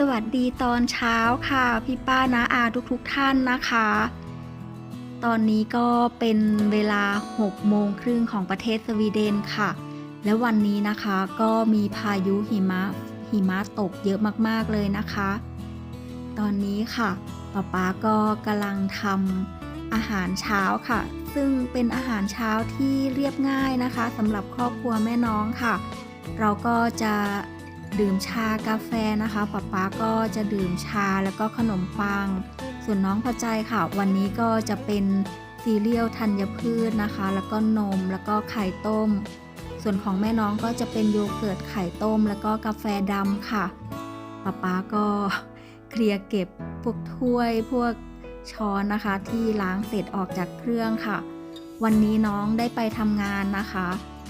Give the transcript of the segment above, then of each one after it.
สวัสดีตอนเช้าค่ะ พี่ป้านาอาทุกๆทท่านนะคะ ตอนนี้ก็เป็นเวลา6โมงครึ่งของประเทศสวีเดนค่ะ และวันนี้นะคะก็มีพายุหิมะหิมะตกเยอะมากๆเลยนะคะ ตอนนี้ค่ะป๊าป๊าก็กำลังทำอาหารเช้าค่ะ ซึ่งเป็นอาหารเช้าที่เรียบง่ายนะคะสำหรับครอบครัวแม่น้องค่ะ เราก็จะ ดื่มชากาแฟนะคะป๊าป๊าก็จะดื่มชาแล้วก็ขนมปัง ส่วนน้องพอใจค่ะ วันนี้ก็จะเป็นซีเรียลธัญพืชนะคะ แล้วก็นมแล้วก็ไข่ต้ม ส่วนของแม่น้องก็จะเป็นโยเกิร์ตไข่ต้ม แล้วก็กาแฟดำค่ะป๊าป๊าก็เคลียร์เก็บพวกถ้วยพวกช้อนนะคะ ที่ล้างเสร็จออกจากเครื่องค่ะ วันนี้น้องได้ไปทำงานนะคะ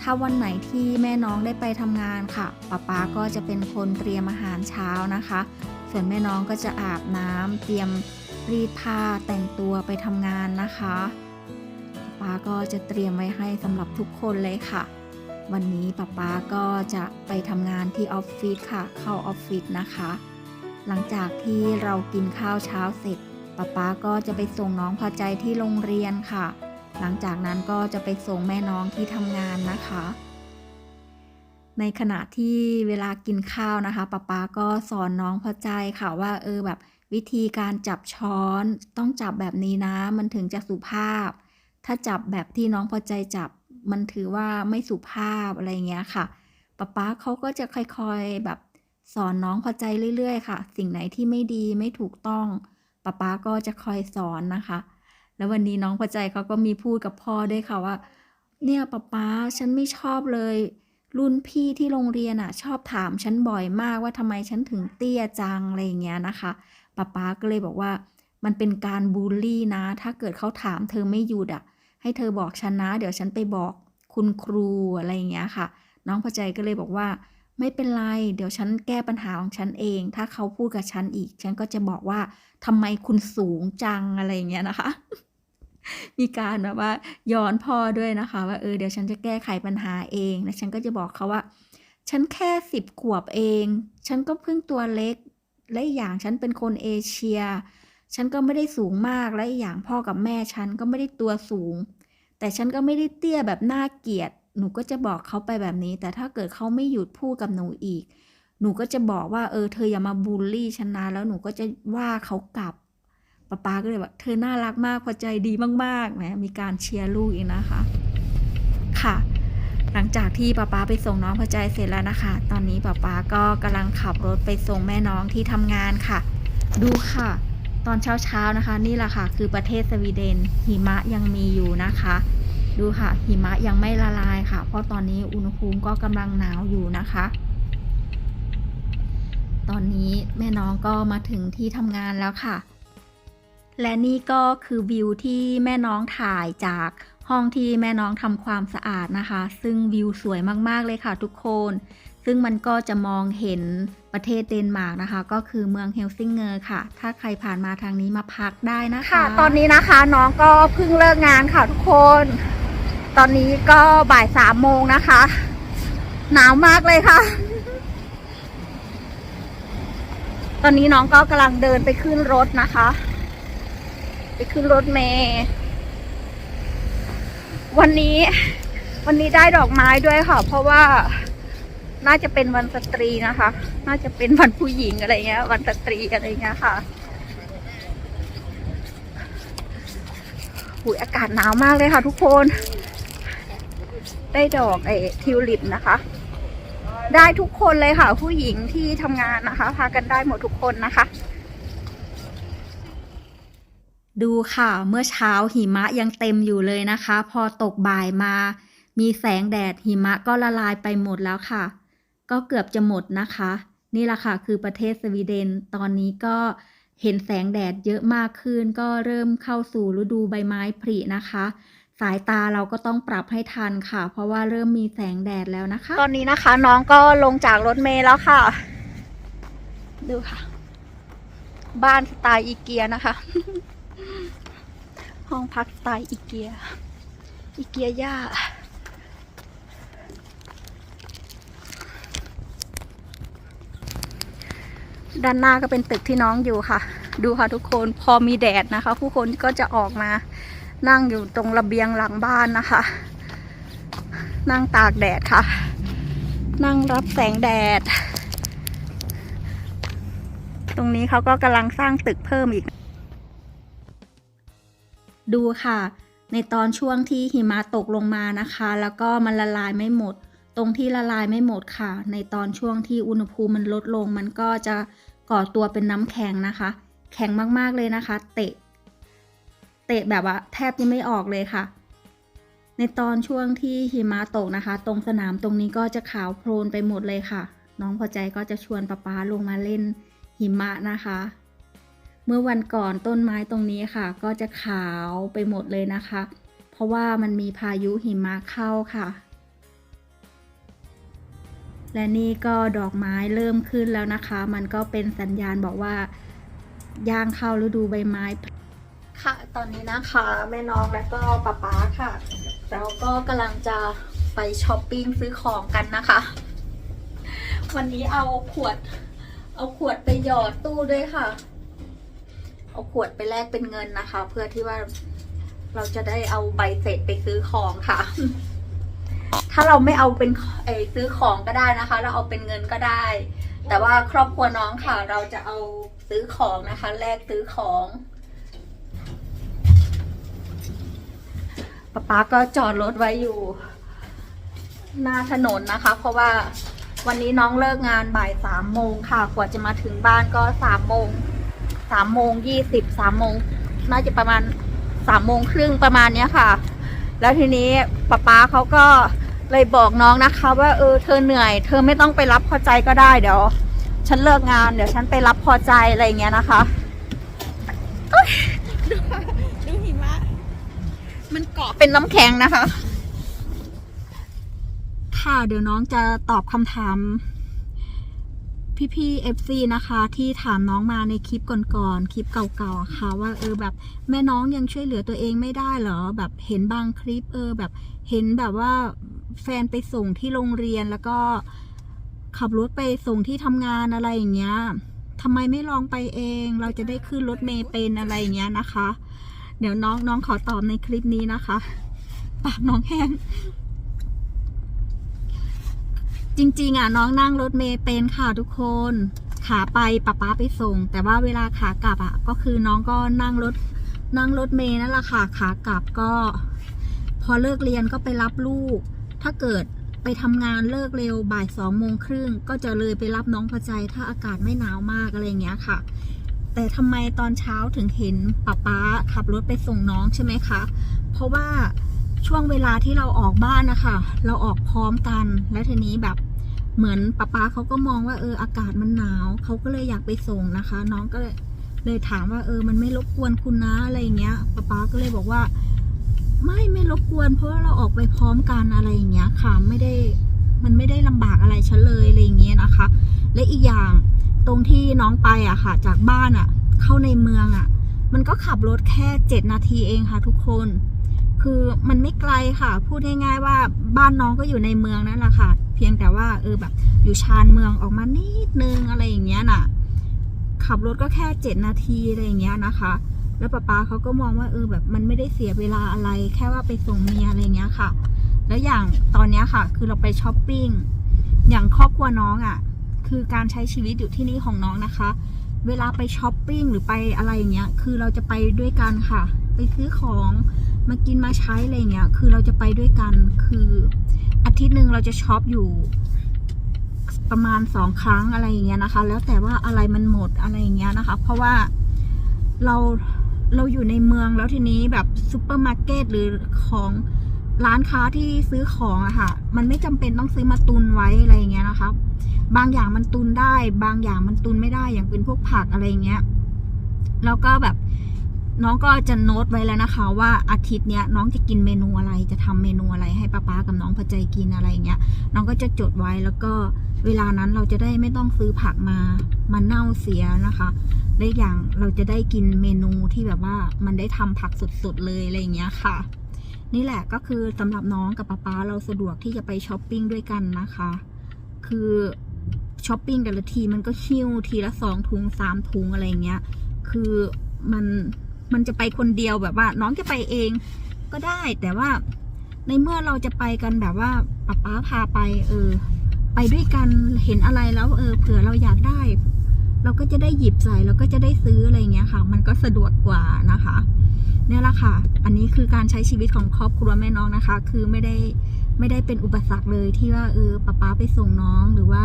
ถ้าวันไหนที่แม่น้องได้ไปทำงานค่ะป๊าป๊าก็จะเป็นคนเตรียมอาหารเช้านะคะ ส่วนแม่น้องก็จะอาบน้ำเตรียมรีดผ้าแต่งตัวไปทำงานนะคะป๊าก็จะเตรียมไว้ให้สำหรับทุกคนเลยค่ะ วันนี้ป๊าป๊าก็จะไปทำงานที่ออฟฟิศค่ะ เข้าออฟฟิศนะคะ หลังจากที่เรากินข้าวเช้าเสร็จป๊าป๊าก็จะไปส่งน้องพอใจที่โรงเรียนค่ะ หลังจากนั้นก็จะไปส่งแม่น้องที่ทำงานนะคะ ในขณะที่เวลากินข้าวนะคะป๊าป๊าก็สอนน้องพอใจค่ะว่าเออแบบวิธีการจับช้อนต้องจับแบบนี้นะ มันถึงจะสุภาพ ถ้าจับแบบที่น้องพอใจจับมันถือว่าไม่สุภาพอะไรเงี้ยค่ะป๊าป๊าเขาก็จะค่อยๆแบบสอนน้องพอใจเรื่อยๆ ค่ะ สิ่งไหนที่ไม่ดีไม่ถูกต้องป๊าป๊าก็จะคอยสอนนะคะ แล้ววันนี้น้องพอใจเขาก็มีพูดกับพ่อด้วยค่ะว่า เนี่ยป๊าป๊าฉันไม่ชอบเลย รุ่นพี่ที่โรงเรียนอะ ชอบถามฉันบ่อยมากว่าทำไมฉันถึงเตี้ยจังอะไรอย่างเงี้ยนะคะป๊าป๊าก็เลยบอกว่า มันเป็นการบูลลี่นะ ถ้าเกิดเขาถามเธอไม่หยุดอะ ให้เธอบอกฉันนะ เดี๋ยวฉันไปบอกคุณครูอะไรอย่างเงี้ยค่ะ น้องพอใจก็เลยบอกว่าไม่เป็นไร เดี๋ยวฉันแก้ปัญหาของฉันเอง ถ้าเขาพูดกับฉันอีก ฉันก็จะบอกว่าทำไมคุณสูงจังอะไรเงี้ยนะคะ มีการแบบว่าย้อนพ่อด้วยนะคะ ว่าเออเดี๋ยวฉันจะแก้ไขปัญหาเองแล้วฉันก็จะบอกเขาว่า ฉันแค่สิบขวบเอง ฉันก็เพิ่งตัวเล็ก และอีกอย่างฉันเป็นคนเอเชีย ฉันก็ไม่ได้สูงมากและอีกอย่างพ่อกับแม่ฉันก็ไม่ได้ตัวสูง แต่ฉันก็ไม่ได้เตี้ยแบบน่าเกลียด หนูก็จะบอกเขาไปแบบนี้ แต่ถ้าเกิดเขาไม่หยุดพูดกับหนูอีก หนูก็จะบอกว่าเออเธออย่ามาบูลลี่ฉันนะแล้วหนูก็จะว่าเขากลับ ป้าป๊าก็เลยบอกเธอน่ารักมากพอใจดีมากๆนะมีการเชียร์ลูกอีกนะคะ ค่ะ หลังจากที่ป้าป๊าไปส่งน้องพอใจเสร็จแล้วนะคะ ตอนนี้ป้าป๊าก็กำลังขับรถไปส่งแม่น้องที่ทำงานค่ะ ดูค่ะ ตอนเช้าๆนะคะ นี่แหละค่ะ คือประเทศสวีเดน หิมะยังมีอยู่นะคะ ดูค่ะ หิมะยังไม่ละลายค่ะ เพราะตอนนี้อุณหภูมิก็กำลังหนาวอยู่นะคะตอนนี้แม่น้องก็มาถึงที่ทำงานแล้วค่ะ และนี่ก็คือวิวที่แม่น้องถ่ายจากห้องที่แม่น้องทำความสะอาดนะคะ ซึ่งวิวสวยมากๆเลยค่ะทุกคน ซึ่งมันก็จะมองเห็นประเทศเดนมาร์กนะคะ ก็คือเมืองเฮลซิงเกอร์ค่ะ ถ้าใครผ่านมาทางนี้มาพักได้นะคะค่ะ ตอนนี้นะคะน้องก็เพิ่งเลิกงานค่ะทุกคน ตอนนี้ก็บ่ายสามโมงนะคะ หนาวมากเลยค่ะ ตอนนี้น้องก็กำลังเดินไปขึ้นรถนะคะ ไปขึ้นรถเมย์วันนี้ วันนี้ได้ดอกไม้ด้วยค่ะ เพราะว่าน่าจะเป็นวันสตรีนะคะ น่าจะเป็นวันผู้หญิงอะไรเงี้ย วันสตรีอะไรเงี้ยค่ะหุยอากาศหนาวมากเลยค่ะทุกคน ได้ดอกไอ้ทิวลิปนะคะ ได้ทุกคนเลยค่ะ ผู้หญิงที่ทำงานนะคะ พากันได้หมดทุกคนนะคะ ดูค่ะ เมื่อเช้าหิมะยังเต็มอยู่เลยนะคะ พอตกบ่ายมา มีแสงแดดหิมะก็ละลายไปหมดแล้วค่ะ ก็เกือบจะหมดนะคะ นี่แหละค่ะ คือประเทศสวีเดน ตอนนี้ก็เห็นแสงแดดเยอะมากขึ้น ก็เริ่มเข้าสู่ฤดูใบไม้ผลินะคะ สายตาเราก็ต้องปรับให้ทันค่ะ เพราะว่าเริ่มมีแสงแดดแล้วนะคะ ตอนนี้นะคะน้องก็ลงจากรถเมล์แล้วค่ะ ดูค่ะ บ้านสไตล์อีเกียนะคะ ห้องพักสไตล์อีเกีย อีเกียย่า ด้านหน้าก็เป็นตึกที่น้องอยู่ค่ะ ดูค่ะทุกคน พอมีแดดนะคะ ผู้คนก็จะออกมา นั่งอยู่ตรงระเบียงหลังบ้านนะคะ นั่งตากแดดค่ะ นั่งรับแสงแดด ตรงนี้เขาก็กำลังสร้างตึกเพิ่มอีก ดูค่ะ ในตอนช่วงที่หิมะตกลงมานะคะ แล้วก็มันละลายไม่หมด ตรงที่ละลายไม่หมดค่ะ ในตอนช่วงที่อุณหภูมิมันลดลง มันก็จะก่อตัวเป็นน้ำแข็งนะคะ แข็งมากๆเลยนะคะ เตะ เตะแบบว่าแทบจะไม่ออกเลยค่ะ ในตอนช่วงที่หิมะตกนะคะ ตรงสนามตรงนี้ก็จะขาวโพลนไปหมดเลยค่ะ น้องพอใจก็จะชวนป๊าป๊าลงมาเล่นหิมะนะคะ เมื่อวันก่อนต้นไม้ตรงนี้ค่ะ ก็จะขาวไปหมดเลยนะคะ เพราะว่ามันมีพายุหิมะเข้าค่ะ และนี่ก็ดอกไม้เริ่มขึ้นแล้วนะคะ มันก็เป็นสัญญาณบอกว่าย่างเข้าฤดูใบไม้ค่ะ ตอนนี้นะคะแม่น้องและก็ป๊าป๊าค่ะ เราก็กำลังจะไปช้อปปิ้งซื้อของกันนะคะ วันนี้เอาขวด เอาขวดไปหยอดตู้ด้วยค่ะ เอาขวดไปแลกเป็นเงินนะคะ เพื่อที่ว่าเราจะได้เอาใบเสร็จไปซื้อของค่ะ ถ้าเราไม่เอาเป็นเออซื้อของก็ได้นะคะ เราเอาเป็นเงินก็ได้ แต่ว่าครอบครัวน้องค่ะ เราจะเอาซื้อของนะคะ แลกซื้อของป๊าป๊าก็จอดรถไว้อยู่หน้าถนนนะคะ เพราะว่าวันนี้น้องเลิกงานบ่ายสามโมงค่ะ กว่าจะมาถึงบ้านก็สามโมง สามโมงยี่สิบสามโมงน่าจะประมาณสามโมงครึ่งประมาณเนี้ยค่ะ แล้วทีนี้ป๊าป๊าเขาก็เลยบอกน้องนะคะ ว่าเออเธอเหนื่อย เธอไม่ต้องไปรับพอใจก็ได้เดี๋ยว ฉันเลิกงานเดี๋ยวฉันไปรับพอใจอะไรอย่างเงี้ยนะคะเอ้ยดูดูหิมะมันเกาะเป็นน้ำแข็งนะคะ ค่ะเดี๋ยวน้องจะตอบคำถาม พี่พี่เอฟซีนะคะที่ถามน้องมาในคลิปก่อนๆ คลิปเก่าๆ ค่ะ ว่าเออแบบแม่น้องยังช่วยเหลือตัวเองไม่ได้เหรอ แบบเห็นบางคลิปเออแบบเห็นแบบว่าแฟนไปส่งที่โรงเรียนแล้วก็ขับรถไปส่งที่ทำงานอะไรอย่างเงี้ยทำไมไม่ลองไปเอง เราจะได้ขึ้นรถเมย์เป็นอะไรอย่างเงี้ยนะคะ เดี๋ยวน้องน้องขอตอบในคลิปนี้นะคะ ปากน้องแห้ง จริงๆอะน้องนั่งรถเมย์เป็นค่ะทุกคน ขาไปป๊าป๊าไปส่ง แต่ว่าเวลาขากลับอะ ก็คือน้องก็นั่งรถนั่งรถเมย์นั่นแหละค่ะขากลับก็ พอเลิกเรียนก็ไปรับลูก ถ้าเกิดไปทำงานเลิกเร็วบ่ายสองโมงครึ่งก็จะเลยไปรับน้องพอใจถ้าอากาศไม่หนาวมากอะไรเงี้ยค่ะ แต่ทำไมตอนเช้าถึงเห็นป๊าป๊าขับรถไปส่งน้องใช่ไหมคะ เพราะว่า ช่วงเวลาที่เราออกบ้านนะคะ เราออกพร้อมกัน แล้วทีนี้แบบเหมือนป๊าป๊าเขาก็มองว่าเอออากาศมันหนาวเขาก็เลยอยากไปส่งนะคะ น้องก็เลยเลยถามว่าเออ มันไม่รบกวนคุณนะอะไรอย่างเงี้ยป๊าป๊าก็เลยบอกว่า ไม่ไม่รบกวน เพราะว่าเราออกไปพร้อมกันอะไรอย่างเงี้ยค่ะไม่ได้มันไม่ได้ลำบากอะไรฉันเลยอะไรอย่างเงี้ยนะคะ และอีกอย่างตรงที่น้องไปอะค่ะ จากบ้านอะเข้าในเมืองอะมันก็ขับรถแค่เจ็ดนาทีเองค่ะ ทุกคน คือมันไม่ไกลค่ะ พูดง่ายๆว่าบ้านน้องก็อยู่ในเมืองนั่นแหละค่ะ เพียงแต่ว่าเออแบบอยู่ชานเมืองออกมานิดนึงอะไรอย่างเงี้ยน่ะ ขับรถก็แค่เจ็ดนาทีอะไรอย่างเงี้ยนะคะ แล้วป๊าป๊าเขาก็มองว่าเออแบบมันไม่ได้เสียเวลาอะไร แค่ว่าไปส่งเมียอะไรเงี้ยค่ะ แล้วอย่างตอนเนี้ยค่ะ คือเราไปช้อปปิ้ง อย่างครอบครัวน้องอะ่ะ คือการใช้ชีวิตอยู่ที่นี่ของน้องนะคะ เวลาไปช้อปปิ้งหรือไปอะไรอย่างเงี้ย คือเราจะไปด้วยกันค่ะ ไปซื้อของ มากินมาใช้อะไรเงี้ย คือเราจะไปด้วยกัน คืออาทิตย์หนึ่งเราจะช็อปอยู่ ประมาณสองครั้งอะไรอย่างเงี้ยนะคะ แล้วแต่ว่าอะไรมันหมดอะไรอย่างเงี้ยนะคะ เพราะว่าเราเราอยู่ในเมืองแล้วทีนี้แบบซูเปอร์มาร์เก็ตหรือของร้านค้าที่ซื้อของอะค่ะ มันไม่จำเป็นต้องซื้อมาตุนไว้อะไรอย่างเงี้ยนะคะบางอย่างมันตุนได้ บางอย่างมันตุนไม่ได้อย่างเป็นพวกผักอะไรอย่างเงี้ย แล้วก็แบบ น้องก็จะโน้ตไว้แล้วนะคะ ว่าอาทิตย์เนี้ยน้องจะกินเมนูอะไรจะทำเมนูอะไรให้ป้าป๊ากับน้องพอใจกินอะไรเงี้ย น้องก็จะจดไว้แล้วก็เวลานั้นเราจะได้ไม่ต้องซื้อผักมามาเน่าเสียนะคะและอย่างเราจะได้กินเมนูที่แบบว่ามันได้ทำผักสดๆเลยอะไรเงี้ยค่ะ นี่แหละก็คือสำหรับน้องกับป๊าป๊าเราสะดวกที่จะไปช้อปปิ้งด้วยกันนะคะ คือช้อปปิ้งแต่ละทีมันก็หิ้วทีละสองถุงสามถุงอะไรเงี้ย คือมัน มันจะไปคนเดียวแบบว่า น้องจะไปเองก็ได้ แต่ว่าในเมื่อเราจะไปกันแบบว่าป๊าป๊าพาไป เออ ไปด้วยกันเห็นอะไรแล้ว เออ เผื่อเราอยากได้ เราก็จะได้หยิบใส่เราก็จะได้ซื้ออะไรอย่างเงี้ยค่ะ มันก็สะดวกกว่านะคะเนี่ยแหละค่ะ อันนี้คือการใช้ชีวิตของครอบครัวแม่น้องนะคะ คือไม่ได้ไม่ได้เป็นอุปสรรคเลยที่ว่าเออป๊าป๊าไปส่งน้องหรือว่า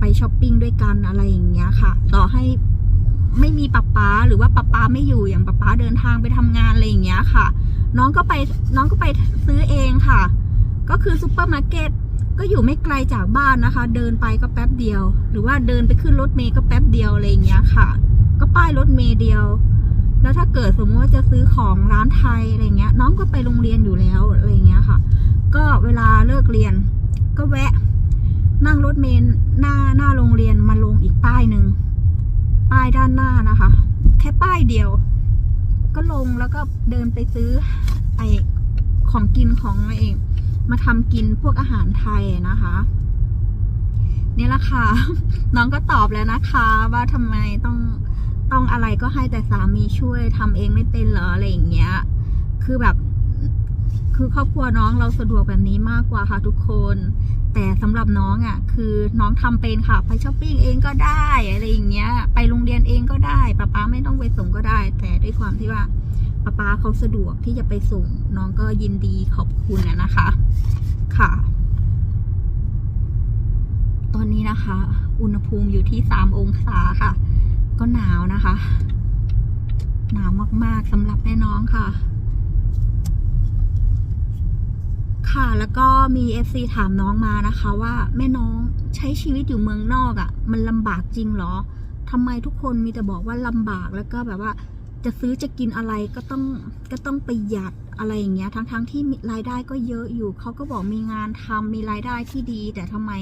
ไปช้อปปิ้งด้วยกันอะไรอย่างเงี้ยค่ะ ต่อให้ ไม่มีป๊าป๊าหรือว่าป๊าป๊าไม่อยู่อย่างป๊าป๊าเดินทางไปทำงานอะไรอย่างเงี้ยค่ะ น้องก็ไปน้องก็ไปซื้อเองค่ะ ก็คือซูเปอร์มาร์เก็ตก็อยู่ไม่ไกลจากบ้านนะคะ เดินไปก็แป๊บเดียว หรือว่าเดินไปขึ้นรถเมย์ก็แป๊บเดียวอะไรอย่างเงี้ยค่ะ ก็ป้ายรถเมย์เดียว แล้วถ้าเกิดสมมติว่าจะซื้อของร้านไทยอะไรเงี้ย น้องก็ไปโรงเรียนอยู่แล้วอะไรเงี้ยค่ะ ก็เวลาเลิกเรียน ก็แวะ นั่งรถเมล์หน้าหน้าโรงเรียนมาลงอีกป้ายหนึ่ง ป้ายด้านหน้านะคะ แค่ป้ายเดียว ก็ลงแล้วก็เดินไปซื้อไอของกินของอะไรเองมาทำกินพวกอาหารไทยนะคะนี่แหละค่ะ น้องก็ตอบแล้วนะคะ ว่าทำไมต้องต้องอะไรก็ให้แต่สามีช่วยทำเองไม่เป็นเหรออะไรอย่างเงี้ย คือแบบ คือครอบครัวน้องเราสะดวกแบบนี้มากกว่าค่ะทุกคน แต่สำหรับน้องอะ่ะ คือน้องทำเป็นค่ะ ไปช้อปปิ้งเองก็ได้อะไรอย่างเงี้ย ไปโรงเรียนเองก็ได้ป้าป๊าไม่ต้องไปส่งก็ได้ แต่ด้วยความที่ว่าป้าป๊าเขาสะดวกที่จะไปส่ง น้องก็ยินดีขอบคุณนะนะคะ ค่ะ ตอนนี้นะคะ อุณหภูมิอยู่ที่สามองศาค่ะ ก็หนาวนะคะ หนาวมากๆสำหรับแม่น้องค่ะ ค่ะ แล้วก็มี FC ถามน้องมานะคะว่าแม่น้องใช้ชีวิตอยู่เมืองนอกอะ่ะ มันลำบากจริงเหรอทำไมทุกคนมีแต่บอกว่าลำบากแล้วก็แบบว่าจะซื้อจะกินอะไรก็ต้องก็ต้องประหยัดอะไรอย่างเงี้ย ทั้งๆทที่รายได้ก็เยอะอยู่ เขาก็บอกมีงานทำมีรายได้ที่ดี แต่ทำไม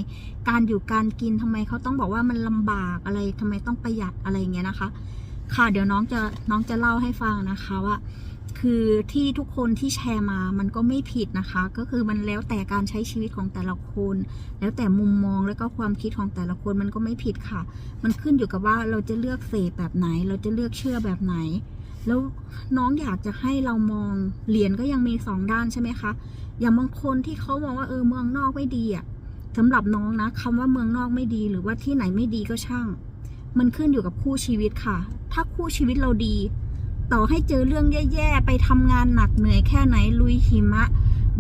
การอยู่การกินทำไมเขาต้องบอกว่ามันลำบากอะไรทำไมต้องประหยัดอะไรอย่างเงี้ยนะคะ ค่ะเดี๋ยวน้องจะน้องจะเล่าให้ฟังนะคะว่า คือที่ทุกคนที่แชร์มามันก็ไม่ผิดนะคะ ก็คือมันแล้วแต่การใช้ชีวิตของแต่ละคน แล้วแต่มุมมองแล้วก็ความคิดของแต่ละคนมันก็ไม่ผิดค่ะ มันขึ้นอยู่กับว่าเราจะเลือกเสพแบบไหน เราจะเลือกเชื่อแบบไหน แล้วน้องอยากจะให้เรามองเหรียญก็ยังมีสองด้านใช่ไหมคะอย่างบางคนที่เขามองว่าเออเมืองนอกไม่ดีอะสำหรับน้องนะคำว่าเมืองนอกไม่ดีหรือว่าที่ไหนไม่ดีก็ช่าง มันขึ้นอยู่กับคู่ชีวิตค่ะ ถ้าคู่ชีวิตเราดี ต่อให้เจอเรื่องแย่ๆ ไปทำงานหนักเหนื่อยแค่ไหน ลุยหิมะ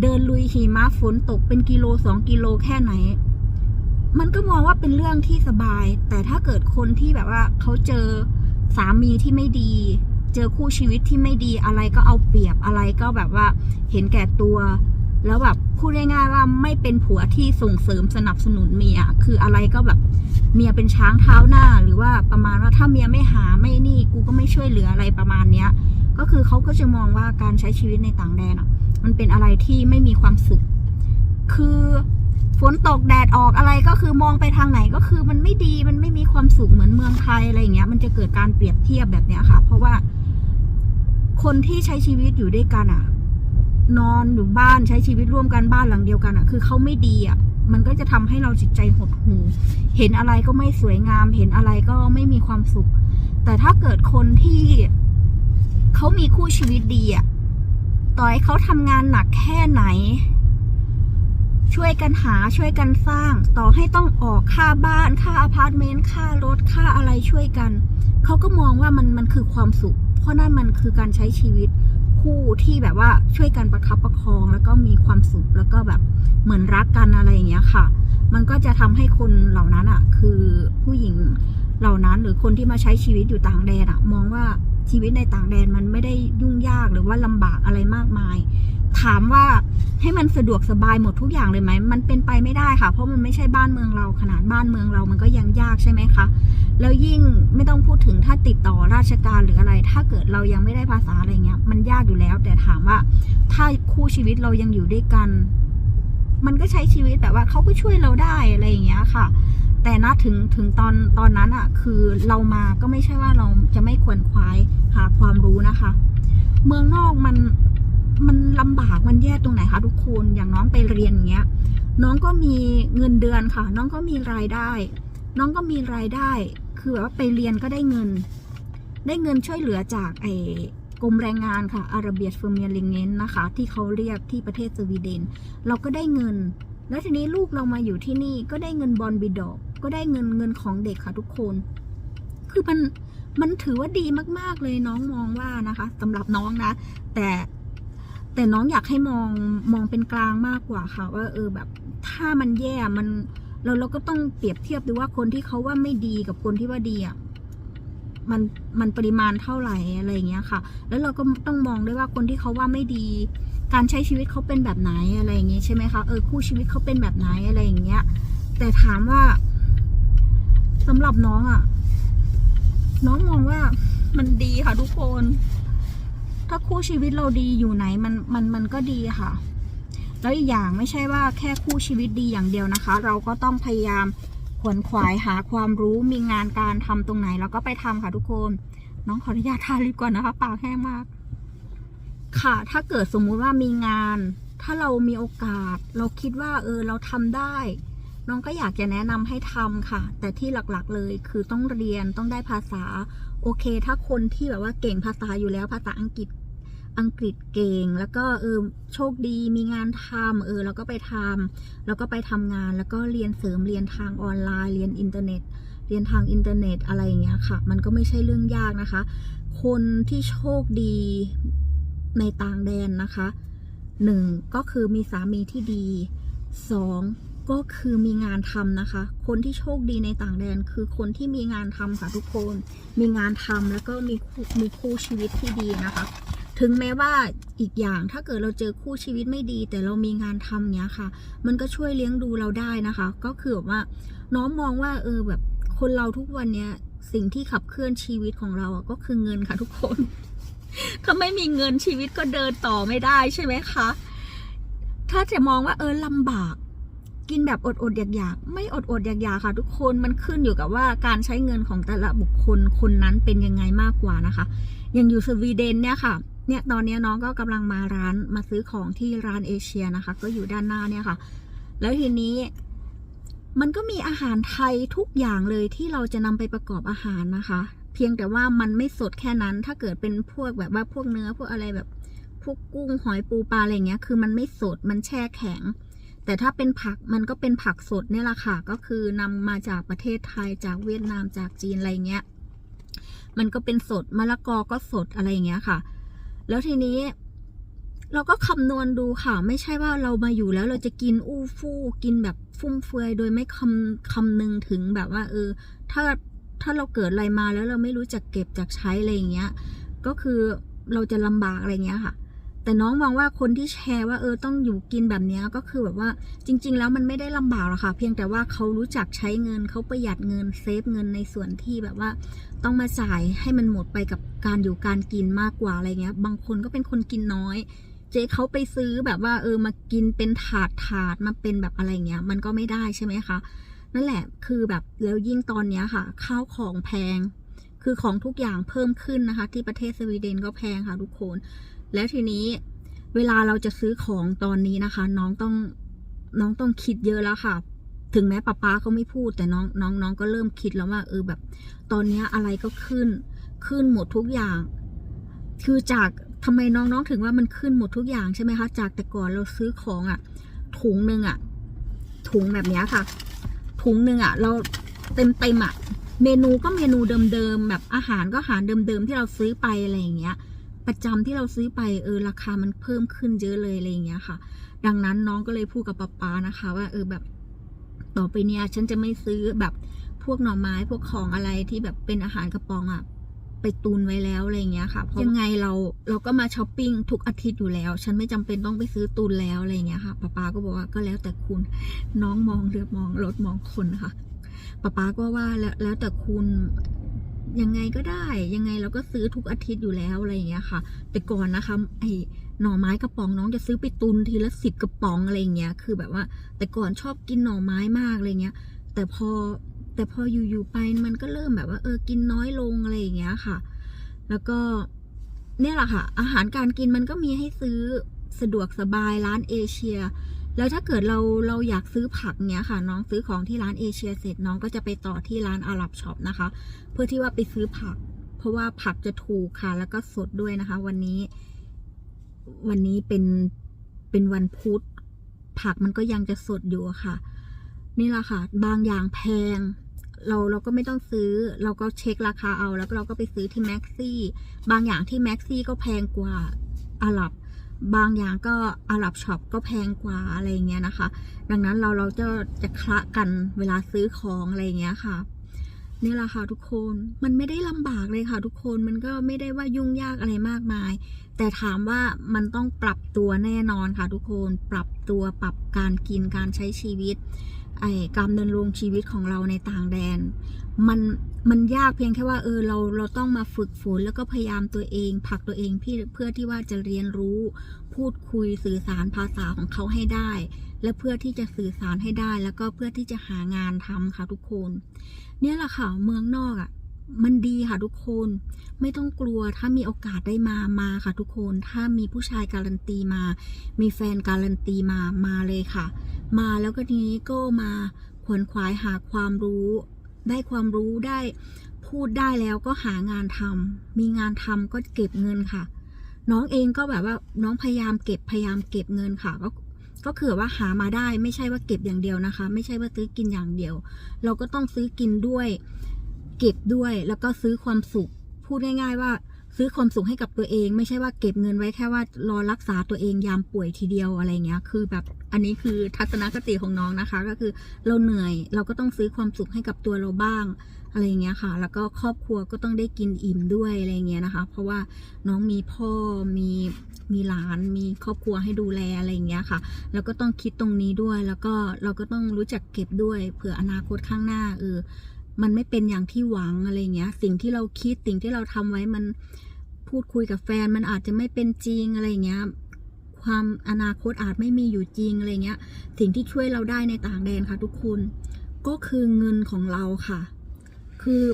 เดินลุยหิมะฝนตกเป็นกิโลสองกิโลแค่ไหน มันก็มองว่าเป็นเรื่องที่สบาย แต่ถ้าเกิดคนที่แบบว่าเขาเจอสามีที่ไม่ดี เจอคู่ชีวิตที่ไม่ดีอะไรก็เอาเปรียบอะไรก็แบบว่าเห็นแก่ตัว แล้วแบบพูดง่ายๆว่าไม่เป็นผัวที่ส่งเสริมสนับสนุนเมีย คืออะไรก็แบบเมียเป็นช้างเท้าหน้า หรือว่าประมาณว่าถ้าเมียไม่หาไม่นี่กูก็ไม่ช่วยเหลืออะไรประมาณเนี้ย ก็คือเขาก็จะมองว่าการใช้ชีวิตในต่างแดนอะ มันเป็นอะไรที่ไม่มีความสุข คือฝนตกแดดออกอะไรก็คือมองไปทางไหนก็คือมันไม่ดีมันไม่มีความสุขเหมือนเมืองไทยอะไรอย่างเงี้ย มันจะเกิดการเปรียบเทียบแบบเนี้ยค่ะ เพราะว่าคนที่ใช้ชีวิตอยู่ด้วยกันอะ นอนอยู่บ้านใช้ชีวิตร่วมกันบ้านหลังเดียวกันอะ คือเขาไม่ดีอะ มันก็จะทำให้เราจิตใจหดหู่เห็นอะไรก็ไม่สวยงาม เห็นอะไรก็ไม่มีความสุข แต่ถ้าเกิดคนที่เขามีคู่ชีวิตดีอะต่อให้เขาทำงานหนักแค่ไหน ช่วยกันหาช่วยกันสร้าง ต่อให้ต้องออกค่าบ้านค่าอพาร์ตเมนต์ค่ารถค่าอะไรช่วยกัน เขาก็มองว่ามันมันคือความสุข เพราะนั่นมันคือการใช้ชีวิต คู่ที่แบบว่าช่วยกันประคับประคอง แล้วก็มีความสุขแล้วก็แบบเหมือนรักกันอะไรอย่างเงี้ยค่ะ มันก็จะทำให้คนเหล่านั้นอะ คือผู้หญิงเหล่านั้นหรือคนที่มาใช้ชีวิตอยู่ต่างแดนอะ มองว่าชีวิตในต่างแดนมันไม่ได้ยุ่งยากหรือว่าลำบากอะไรมากมาย ถามว่าให้มันสะดวกสบายหมดทุกอย่างเลยไหม มันเป็นไปไม่ได้ค่ะ เพราะมันไม่ใช่บ้านเมืองเราขนาดบ้านเมืองเรามันก็ยังยากใช่ไหมคะ แล้วยิ่งไม่ต้องพูดถึงถ้าติดต่อราชการหรืออะไร ถ้าเกิดเรายังไม่ได้ภาษาอะไรเงี้ย มันยากอยู่แล้ว แต่ถามว่า ถ้าคู่ชีวิตเรายังอยู่ด้วยกัน มันก็ใช้ชีวิตแบบว่าเขาก็ช่วยเราได้อะไรอย่างเงี้ยค่ะ แต่นะถึงถึงตอนตอนนั้นอะ่ะ คือเรามาก็ไม่ใช่ว่าเราจะไม่ควรควายหาความรู้นะคะ เมืองนอกมัน มันลำบากมันแย่ตรงไหนคะทุกคนอย่างน้องไปเรียนเงี้ย น้องก็มีเงินเดือนค่ะ น้องก็มีรายได้ น้องก็มีรายได้ คือแบบว่าไปเรียนก็ได้เงิน ได้เงินช่วยเหลือจากไอ้กรมแรงงานค่ะอาราเบียสเฟอร์เมียลิงเงนนะคะ ที่เขาเรียกที่ประเทศสวีเดน เราก็ได้เงิน แล้วทีนี้ลูกเรามาอยู่ที่นี่ก็ได้เงินบอลบิดอก ก็ได้เงินเงินของเด็กค่ะทุกคน คือมันมันถือว่าดีมาก ๆ เลยน้องมองว่านะคะสำหรับน้องนะ แต่ แต่น้องอยากให้มองมองเป็นกลางมากกว่าค่ะ ว่าเออแบบถ้ามันแย่มันเราเราก็ต้องเปรียบเทียบดูว่าคนที่เขาว่าไม่ดีกับคนที่ว่าดีอะมันมันปริมาณเท่าไหร่อะไรอย่างเงี้ยค่ะ แล้วเราก็ต้องมองด้วยว่าคนที่เขาว่าไม่ดี การใช้ชีวิตเขาเป็นแบบไหนอะไรอย่างเงี้ยใช่ไหมคะเออคู่ชีวิตเขาเป็นแบบไหนอะไรอย่างเงี้ย แต่ถามว่าสำหรับน้องอะ น้องมองว่ามันดีค่ะทุกคน ถ้าคู่ชีวิตเราดีอยู่ไหนมันมันมันก็ดีค่ะ แล้วอีกอย่างไม่ใช่ว่าแค่คู่ชีวิตดีอย่างเดียวนะคะ เราก็ต้องพยายามขวนขวายหาความรู้มีงานการทำตรงไหนเราก็ไปทำค่ะทุกคนน้องขออนุญาตทาลิปก่อนนะคะปากแห้งมาก ค่ะ ถ้าเกิดสมมุติว่ามีงาน ถ้าเรามีโอกาส เราคิดว่า เออ เราทำได้ น้องก็อยากจะแนะนำให้ทำค่ะ แต่ที่หลักๆเลยคือต้องเรียนต้องได้ภาษา โอเค ถ้าคนที่แบบว่าเก่งภาษาอยู่แล้วภาษาอังกฤษ อังกฤษเก่ง แล้วก็เออโชคดีมีงานทำเออแล้วก็ไปทำแล้วก็ไปทำงานแล้วก็เรียนเสริมเรียนทางออนไลน์ เรียนอินเทอร์เน็ต เรียนทางอินเทอร์เน็ตอะไรอย่างเงี้ยค่ะ มันก็ไม่ใช่เรื่องยากนะคะ คนที่โชคดีในต่างแดนนะคะหนึ่งก็คือมีสามีที่ดีสองก็คือมีงานทำนะคะ คนที่โชคดีในต่างแดนคือคนที่มีงานทำค่ะทุกคน มีงานทำแล้วก็มีมีคู่ชีวิตที่ดีนะคะ ถึงแม้ว่าอีกอย่างถ้าเกิดเราเจอคู่ชีวิตไม่ดี แต่เรามีงานทำเนี้ยค่ะ มันก็ช่วยเลี้ยงดูเราได้นะคะ ก็คือแบบว่า น้องมองว่าเออแบบคนเราทุกวันเนี้ยสิ่งที่ขับเคลื่อนชีวิตของเราอะก็คือเงินค่ะทุกคน ถ้าไม่มีเงินชีวิตก็เดินต่อไม่ได้ใช่ไหมคะ ถ้าจะมองว่าเออลำบาก กินแบบอดอดๆอยากๆไม่อดอดๆอยากๆค่ะ ทุกคนมันขึ้นอยู่กับว่าการใช้เงินของแต่ละบุคคลคนนั้นเป็นยังไงมากกว่านะคะ อย่างอยู่สวีเดนเนี่ยค่ะ เนี่ยตอนนี้น้องก็กำลังมาร้านมาซื้อของที่ร้านเอเชียนะคะ ก็อยู่ด้านหน้าเนี่ยค่ะ แล้วทีนี้มันก็มีอาหารไทยทุกอย่างเลยที่เราจะนำไปประกอบอาหารนะคะ เพียงแต่ว่ามันไม่สดแค่นั้น ถ้าเกิดเป็นพวกแบบว่าพวกเนื้อพวกอะไรแบบพวกกุ้งหอยปูปลาอะไรเงี้ย คือมันไม่สดมันแช่แข็ง แต่ถ้าเป็นผักมันก็เป็นผักสดเนี่ยแหละค่ะ ก็คือนำมาจากประเทศไทยจากเวียดนามจากจีนอะไรเงี้ย มันก็เป็นสดมะละกอก็สดอะไรเงี้ยค่ะ แล้วทีนี้ เราก็คำนวณดูค่ะ ไม่ใช่ว่าเรามาอยู่แล้วเราจะกินอู้ฟู่กินแบบฟุ่มเฟือย โดยไม่คำคำนึงถึงแบบว่า เออ ถ้าถ้าเราเกิดอะไรมาแล้วเราไม่รู้จักเก็บจากใช้อะไรอย่างเงี้ย ก็คือเราจะลำบากอะไรเงี้ยค่ะ แต่น้องมองว่าคนที่แชร์ว่าเออต้องอยู่กินแบบนี้ก็คือแบบว่าจริง ๆ แล้วมันไม่ได้ลำบากหรอกค่ะ เพียงแต่ว่าเขารู้จักใช้เงินเขาประหยัดเงินเซฟเงินในส่วนที่แบบว่า ต้องมาจ่ายให้มันหมดไปกับการอยู่การกินมากกว่าอะไรเงี้ย บางคนก็เป็นคนกินน้อย เจ๊เขาไปซื้อแบบว่า เออมากินเป็นถาดถาดมาเป็นแบบอะไรเงี้ย มันก็ไม่ได้ใช่ไหมคะนั่นแหละคือแบบแล้วยิ่งตอนเนี้ยค่ะ ข้าวของแพงคือของทุกอย่างเพิ่มขึ้นนะคะ ที่ประเทศสวีเดนก็แพงค่ะทุกคน แล้วทีนี้เวลาเราจะซื้อของตอนนี้นะคะ น้องต้องน้องต้องคิดเยอะแล้วค่ะ ถึงแม้ป้าป้าเขาไม่พูดแต่น้องน้องน้องก็เริ่มคิดแล้วว่าเออแบบ ตอนนี้อะไรก็ขึ้น ขึ้นหมดทุกอย่าง คือจากทำไมน้องๆถึงว่ามันขึ้นหมดทุกอย่างใช่ไหมคะ จากแต่ก่อนเราซื้อของอะ่ะ ถุงหนึ่งอะ่ะ ถุงแบบนี้ค่ะ ถุงหนึ่งอะ่ะ เราเต็มเต็มๆอะ เมนูก็เมนูเดิมๆแบบอาหารก็อาหารเดิมๆที่เราซื้อไปอะไรอย่างเงี้ย ประจำที่เราซื้อไปเออราคามันเพิ่มขึ้นเยอะเลยอะไรอย่างเงี้ยค่ะ ดังนั้นน้องก็เลยพูดกับป๊าป๊านะคะ ว่าเออแบบต่อไปเนี้ยฉันจะไม่ซื้อแบบพวกหน่อไม้พวกของอะไรที่แบบเป็นอาหารกระป๋องอะไปตุนไว้แล้วอะไรอย่างเงี้ยค่ะเพราะยังไงเราเราก็มาช้อปปิ้งทุกอาทิตย์อยู่แล้ว ฉันไม่จำเป็นต้องไปซื้อตุนแล้วอะไรอย่างเงี้ยค่ะป๊าป๊าก็บอกว่าก็แล้วแต่คุณน้องมองเรือมองรถมองคนค่ะป๊าป๊าก็ว่าแล้วแล้วแต่คุณ ยังไงก็ได้ ยังไงเราก็ซื้อทุกอาทิตย์อยู่แล้วอะไรอย่างเงี้ยค่ะ แต่ก่อนนะคะ ไอหน่อไม้กระป๋องน้องจะซื้อไปตุนทีละสิบกระป๋องอะไรอย่างเงี้ย คือแบบว่า แต่ก่อนชอบกินหน่อไม้มากอะไรเงี้ย แต่พอแต่พออยู่ๆไปมันก็เริ่มแบบว่าเออกินน้อยลงอะไรอย่างเงี้ยค่ะ แล้วก็เนี่ยแหละค่ะ อาหารการกินมันก็มีให้ซื้อสะดวกสบายร้านเอเชีย แล้วถ้าเกิดเราเราอยากซื้อผักเนี้ยค่ะ น้องซื้อของที่ร้านเอเชียเสร็จน้องก็จะไปต่อที่ร้านอาหรับช็อปนะคะ เพื่อที่ว่าไปซื้อผัก เพราะว่าผักจะถูกค่ะ แล้วก็สดด้วยนะคะ วันนี้ วันนี้เป็นเป็นวันพุธผักมันก็ยังจะสดอยู่ค่ะ นี่แหละค่ะ บางอย่างแพง เราเราก็ไม่ต้องซื้อ เราก็เช็คราคาเอา แล้วเราก็ไปซื้อที่แม็กซี่ บางอย่างที่แม็กซี่ก็แพงกว่าอาหรับ บางอย่างก็อาหรับช็อปก็แพงกว่าอะไรเงี้ยนะคะ ดังนั้นเราเราจะจะคละกันเวลาซื้อของอะไรเงี้ยค่ะนี่แหละค่ะทุกคนมันไม่ได้ลำบากเลยค่ะทุกคนมันก็ไม่ได้ว่ายุ่งยากอะไรมากมาย แต่ถามว่ามันต้องปรับตัวแน่นอนค่ะทุกคนปรับตัวปรับการกินการใช้ชีวิตไอ้การดำรงชีวิตของเราในต่างแดน มันมันยากเพียงแค่ว่าเออเราเราต้องมาฝึกฝนแล้วก็พยายามตัวเองผลักตัวเองพี่เพื่อที่ว่าจะเรียนรู้พูดคุยสื่อสารภาษาของเขาให้ได้ และเพื่อที่จะสื่อสารให้ได้ แล้วก็เพื่อที่จะหางานทำค่ะทุกคน เนี่ยแหละค่ะเมืองนอกอะ่ะมันดีค่ะทุกคน ไม่ต้องกลัวถ้ามีโอกาสได้มามาค่ะทุกคน ถ้ามีผู้ชายการันตีมา มีแฟนการันตีมามาเลยค่ะ มาแล้วก็ทีนี้ก็มาขวนขวายหาความรู้ ได้ความรู้ได้พูดได้แล้วก็หางานทำมีงานทำก็เก็บเงินค่ะ น้องเองก็แบบว่าน้องพยายามเก็บพยายามเก็บเงินค่ะก็ก็คือว่าหามาได้ไม่ใช่ว่าเก็บอย่างเดียวนะคะ ไม่ใช่ว่าซื้อกินอย่างเดียว เราก็ต้องซื้อกินด้วย เก็บด้วยแล้วก็ซื้อความสุข พูดง่าย ๆ ว่า ซื้อความสุขให้กับตัวเอง ไม่ใช่ว่าเก็บเงินไว้แค่ว่ารอรักษาตัวเองยามป่วยทีเดียวอะไรเงี้ย คือแบบอันนี้คือทัศนคติของน้องนะคะ ก็คือเราเหนื่อยเราก็ต้องซื้อความสุขให้กับตัวเราบ้างอะไรเงี้ยค่ะ แล้วก็ครอบครัวก็ต้องได้กินอิ่มด้วยอะไรเงี้ยนะคะ เพราะว่าน้องมีพ่อมีมีหลานมีครอบครัวให้ดูแลอะไรเงี้ยค่ะ แล้วก็ต้องคิดตรงนี้ด้วย แล้วก็เราก็ต้องรู้จักเก็บด้วยเผื่ออนาคตข้างหน้าเออมันไม่เป็นอย่างที่หวังอะไรเงี้ย สิ่งที่เราคิดสิ่งที่เราทำไว้มัน พูดคุยกับแฟนมันอาจจะไม่เป็นจริงอะไรเงี้ยความอนาคตอาจไม่มีอยู่จริงอะไรเงี้ย สิ่งที่ช่วยเราได้ในต่างแดนค่ะ ทุกคนก็คือเงินของเราค่ะ คือ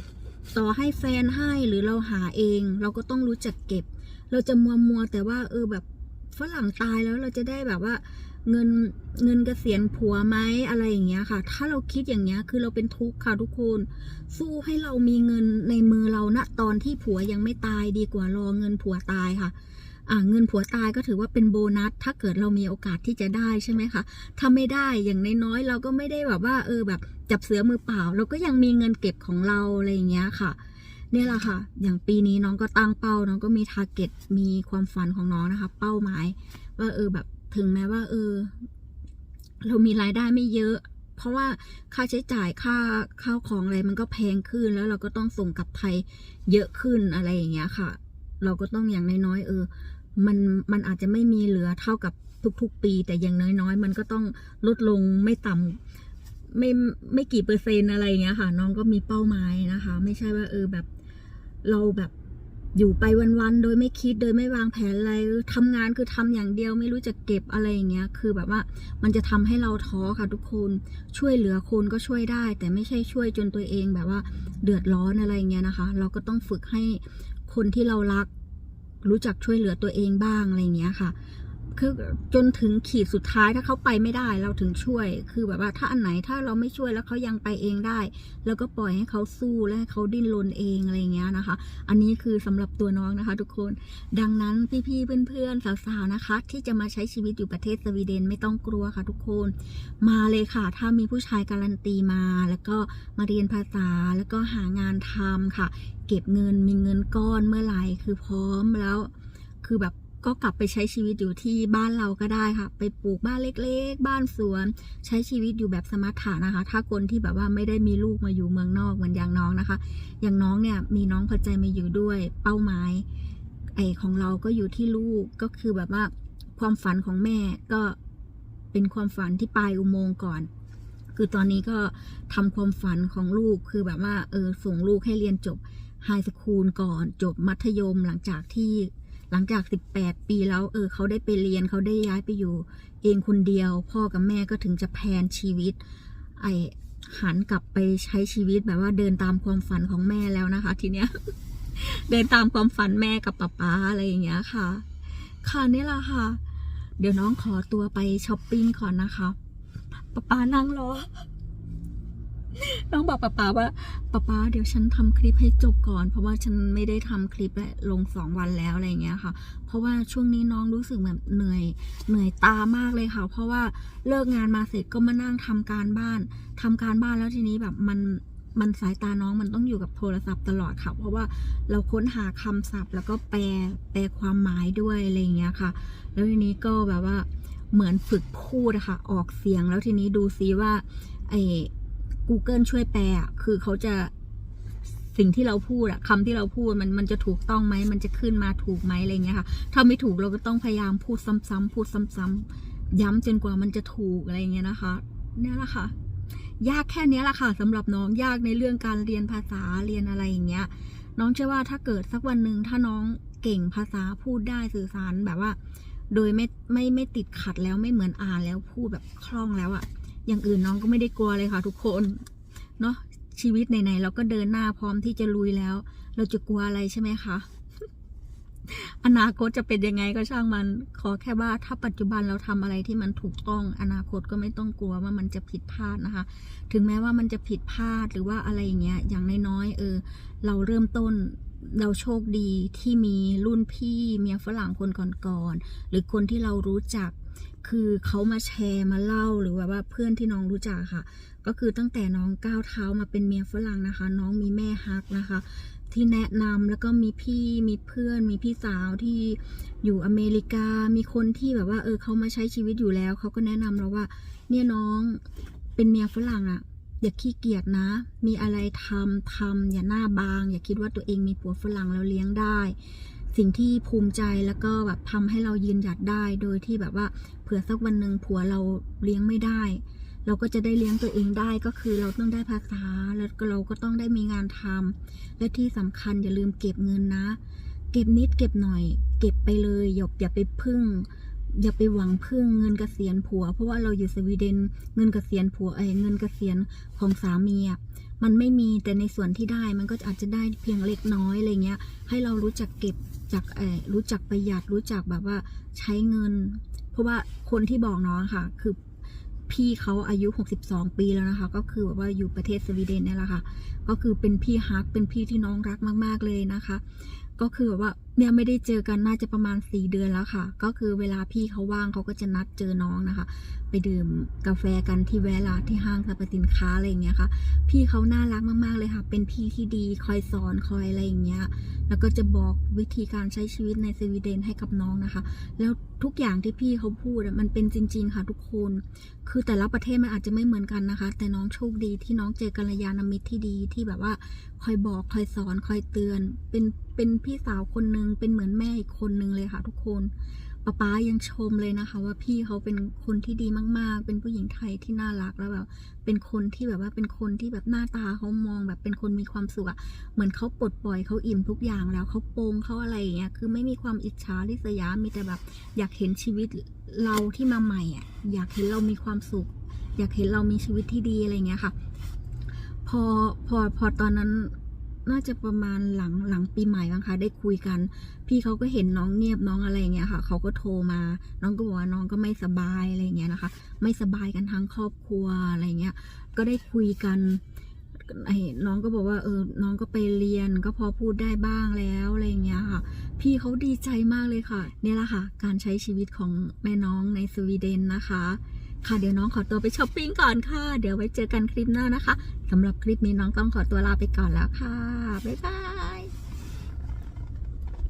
ต่อให้แฟนให้หรือเราหาเอง เราก็ต้องรู้จักเก็บ เราจะมัวมัวแต่ว่าเออแบบฝรั่งตายแล้วเราจะได้แบบว่า เงินเงินเกษียณผัวไหมอะไรอย่างเงี้ยค่ะ ถ้าเราคิดอย่างเงี้ยคือเราเป็นทุกข์ค่ะทุกคน สู้ให้เรามีเงินในมือเราณตอนที่ผัวยังไม่ตายดีกว่ารอเงินผัวตายค่ะอ่าเงินผัวตายก็ถือว่าเป็นโบนัส ถ้าเกิดเรามีโอกาสที่จะได้ใช่ไหมคะถ้าไม่ได้อย่างน้อยๆเราก็ไม่ได้แบบว่าเออแบบจับเสือมือเปล่า เราก็ยังมีเงินเก็บของเราอะไรอย่างเงี้ยค่ะนี่แหละค่ะ อย่างปีนี้น้องก็ตั้งเป้า น้องก็มีทาร์เก็ต มีความฝันของน้องนะคะ เป้าหมายว่าเออแบบ ถึงแม้ว่า เออ เรามีรายได้ไม่เยอะ เพราะว่าค่าใช้จ่ายค่าข้าวของอะไรมันก็แพงขึ้นแล้วเราก็ต้องส่งกลับไทยเยอะขึ้นอะไรอย่างเงี้ยค่ะ เราก็ต้องอย่างน้อยๆเออ มันมันอาจจะไม่มีเหลือเท่ากับทุกๆ ปี แต่อย่างน้อยๆ มันก็ต้องลดลงไม่ต่ำไม่ไม่กี่เปอร์เซ็นต์อะไรอย่างเงี้ยค่ะ น้องก็มีเป้าหมายนะคะ ไม่ใช่ว่าเออแบบเราแบบ อยู่ไปวันๆโดยไม่คิดโดยไม่วางแผนอะไรทำงานคือทำอย่างเดียวไม่รู้จะเก็บอะไรอย่างเงี้ย คือแบบว่ามันจะทำให้เราท้อค่ะทุกคนช่วยเหลือคนก็ช่วยได้ แต่ไม่ใช่ช่วยจนตัวเองแบบว่าเดือดร้อนอะไรอย่างเงี้ยนะคะ เราก็ต้องฝึกให้คนที่เรารัก รู้จักช่วยเหลือตัวเองบ้างอะไรเงี้ยค่ะ คือจนถึงขีดสุดท้ายถ้าเขาไปไม่ได้เราถึงช่วย คือแบบว่าถ้าอันไหนถ้าเราไม่ช่วยแล้วเขายังไปเองได้ แล้วก็ปล่อยให้เขาสู้และให้เขาดิ้นรนเองอะไรเงี้ยนะคะ อันนี้คือสำหรับตัวน้องนะคะ ทุกคนดังนั้นพี่ๆเพื่อนๆสาวๆนะคะ ที่จะมาใช้ชีวิตอยู่ประเทศสวีเดนไม่ต้องกลัวค่ะ ทุกคน มาเลยค่ะ ถ้ามีผู้ชายการันตีมา แล้วก็มาเรียนภาษาแล้วก็หางานทำค่ะ เก็บเงินมีเงินก้อนเมื่อไหร่คือพร้อมแล้ว คือแบบ ก็กลับไปใช้ชีวิตอยู่ที่บ้านเราก็ได้ค่ะ ไปปลูกบ้านเล็ก ๆ บ้านสวน ใช้ชีวิตอยู่แบบสมถะนะคะ ถ้าคนที่แบบว่าไม่ได้มีลูกมาอยู่เมืองนอกเหมือนอย่างน้องนะคะ อย่างน้องเนี่ยมีน้องพอใจมาอยู่ด้วย เป้าหมายไอของเราก็อยู่ที่ลูกก็คือแบบว่าความฝันของแม่ก็เป็นความฝันที่ปลายอุโมงค์ก่อน คือตอนนี้ก็ทำความฝันของลูกคือแบบว่าเออส่งลูกให้เรียนจบไฮสคูลก่อนจบมัธยมหลังจากที่ หลังจาก 18 ปีแล้วเออเขาได้ไปเรียนเขาได้ย้ายไปอยู่ เองคนเดียว พ่อกับแม่ก็ถึงจะแพนชีวิต ไอหันกลับไปใช้ชีวิตแบบว่าเดินตามความฝันของแม่แล้วนะคะ ทีเนี้ย เดินตามความฝันแม่กับป๊าป๊าอะไรอย่างเงี้ยค่ะ ค่ะนี่ละค่ะ เดี๋ยวน้องขอตัวไปช้อปปิ้งก่อนนะคะป๊าป๊านั่งรอ น้องบอกป๊าป๊าว่าป๊าป๊าเดี๋ยวฉันทำคลิปให้จบก่อน เพราะว่าฉันไม่ได้ทำคลิปและลงสองวันแล้วอะไรเงี้ยค่ะ เพราะว่าช่วงนี้น้องรู้สึกแบบเหนื่อยเหนื่อยตามากเลยค่ะ เพราะว่าเลิกงานมาเสร็จก็มานั่งทำการบ้านทำการบ้านแล้วทีนี้แบบมันมันสายตาน้องมันต้องอยู่กับโทรศัพท์ตลอดค่ะ เพราะว่าเราค้นหาคำศัพท์ แล้วก็แปลแปลความหมายด้วยอะไรเงี้ยค่ะ แล้วทีนี้ก็แบบว่าเหมือนฝึกพูดอะค่ะ ออกเสียงแล้วทีนี้ดูซิว่าไอ Google ช่วยแปลอะคือเขาจะสิ่งที่เราพูดอะคำที่เราพูดมันมันจะถูกต้องไหมมันจะขึ้นมาถูกไหมอะไรเงี้ยค่ะ ถ้าไม่ถูกเราก็ต้องพยายามพูดซ้ำๆพูดซ้ำๆย้ำจนกว่ามันจะถูกอะไรเงี้ยนะคะเนี่ยแหละค่ะ ยากแค่นี้แหละค่ะสำหรับน้องยากในเรื่องการเรียนภาษาเรียนอะไรอย่างเงี้ย น้องเชื่อว่าถ้าเกิดสักวันหนึ่งถ้าน้องเก่งภาษาพูดได้สื่อสารแบบว่า โดยไม่ไม่ไม่ติดขัดแล้วไม่เหมือนอ่านแล้วพูดแบบคล่องแล้วอะ อย่างอื่นน้องก็ไม่ได้กลัวเลยค่ะทุกคน เนาะชีวิตไหนๆเราก็เดินหน้าพร้อมที่จะลุยแล้ว เราจะกลัวอะไรใช่ไหมคะอนาคตจะเป็นยังไงก็ช่างมัน ขอแค่ว่าถ้าปัจจุบันเราทำอะไรที่มันถูกต้อง อนาคตก็ไม่ต้องกลัวว่ามันจะผิดพลาดนะคะ ถึงแม้ว่ามันจะผิดพลาดหรือว่าอะไรอย่างเงี้ย อย่างน้อยๆเออ เราเริ่มต้น เราโชคดีที่มีรุ่นพี่เมียฝรั่งคนก่อนๆหรือคนที่เรารู้จัก คือเขามาแชร์มาเล่าหรือว่าว่าเพื่อนที่น้องรู้จักค่ะ ก็คือตั้งแต่น้องก้าวเท้ามาเป็นเมียฝรั่งนะคะ น้องมีแม่ฮักนะคะ ที่แนะนำแล้วก็มีพี่มีเพื่อน มีพี่สาวที่อยู่อเมริกา มีคนที่แบบว่าเออเขามาใช้ชีวิตอยู่แล้วเขาก็แนะนำเราว่า เนี่ยน้องเป็นเมียฝรั่งอะ่ะ อย่าขี้เกียจนะ มีอะไรทำทำอย่าหน้าบาง อย่าคิดว่าตัวเองมีผัวฝรั่งแล้วเลี้ยงได้ สิ่งที่ภูมิใจแล้วก็แบบทำให้เรายืนหยัดได้ โดยที่แบบว่าเผื่อสักวันหนึ่งผัวเราเลี้ยงไม่ได้ เราก็จะได้เลี้ยงตัวเองได้ก็คือเราต้องได้ภาษาแล้วก็เราก็ต้องได้มีงานทำและที่สำคัญอย่าลืมเก็บเงินนะ เก็บนิดเก็บหน่อย เก็บไปเลยอย่าอย่าไปพึ่ง อย่าไปหวังพึ่งเงินเกษียณผัว เพราะว่าเราอยู่สวีเดนเงินเกษียณผัวไอ้เงินเกษียณของสามีอะมันไม่มีแต่ในส่วนที่ได้มันก็อาจจะได้เพียงเล็กน้อยอะไรเงี้ย ให้เรารู้จักเก็บจากเออรู้จักประหยัดรู้จักแบบว่าใช้เงิน เพราะว่าคนที่บอกน้องค่ะ คือพี่เขาอายุ 62 ปีแล้วนะคะ ก็คือแบบว่าอยู่ประเทศสวีเดนเนี่ยแหละค่ะ ก็คือเป็นพี่ฮักเป็นพี่ที่น้องรักมาก ๆเลยนะคะ ก็คือแบบว่า เนี่ยไม่ได้เจอกันน่าจะประมาณ4เดือนแล้วค่ะ ก็คือเวลาพี่เขาว่างเขาก็จะนัดเจอน้องนะคะ ไปดื่มกาแฟกันที่แวลาที่ห้างสรรพสินค้าอะไรอย่างเงี้ยค่ะ พี่เขาน่ารักมากๆเลยค่ะ เป็นพี่ที่ดีคอยสอนคอยอะไรอย่างเงี้ย แล้วก็จะบอกวิธีการใช้ชีวิตในสวีเดนให้กับน้องนะคะ แล้วทุกอย่างที่พี่เขาพูดมันเป็นจริง ๆ ค่ะทุกคน คือแต่ละประเทศมันอาจจะไม่เหมือนกันนะคะ แต่น้องโชคดีที่น้องเจอกัลยาณมิตรที่ดีที่แบบว่า คอยบอกคอยสอนคอยเตือน เป็นเป็นพี่สาวคนหนึ่งเป็นเหมือนแม่อีกคนนึงเลยค่ะ ทุกคนป๊าป๊ายังชมเลยนะคะ ว่าพี่เขาเป็นคนที่ดีมาก ๆ เป็นผู้หญิงไทยที่น่ารักแล้วแบบเป็นคนที่แบบว่าเป็นคนที่แบบหน้าตาเขามองแบบเป็นคนมีความสุขอะเหมือนเขาปลดปล่อยเขาอิ่มทุกอย่างแล้วเขาโปงเขาอะไรอย่างเงี้ยคือไม่มีความอิจฉาริษยา มีแต่แบบอยากเห็นชีวิตเราที่มาใหม่อะอยากเห็นเรามีความสุข อยากเห็นเรามีชีวิตที่ดีอะไรเงี้ยค่ะ พอพอพอตอนนั้น น่าจะประมาณหลังหลังปีใหม่บ้างคะได้คุยกัน พี่เขาก็เห็นน้องเงียบน้องอะไรเงี้ยค่ะเขาก็โทรมา น้องก็บอกว่าน้องก็ไม่สบายอะไรเงี้ยนะคะ ไม่สบายกันทั้งครอบครัวอะไรเงี้ย ก็ได้คุยกันไอ้น้องก็บอกว่าเออ น้องก็ไปเรียนก็พอพูดได้บ้างแล้วอะไรเงี้ยค่ะ พี่เขาดีใจมากเลยค่ะ เนี่ยแหละค่ะ การใช้ชีวิตของแม่น้องในสวีเดนนะคะ ค่ะเดี๋ยวน้องขอตัวไปช้อปปิ้งก่อนค่ะ เดี๋ยวไว้เจอกันคลิปหน้านะคะสำหรับคลิปนี้น้องต้องขอตัวลาไปก่อนแล้วค่ะ บ๊ายบาย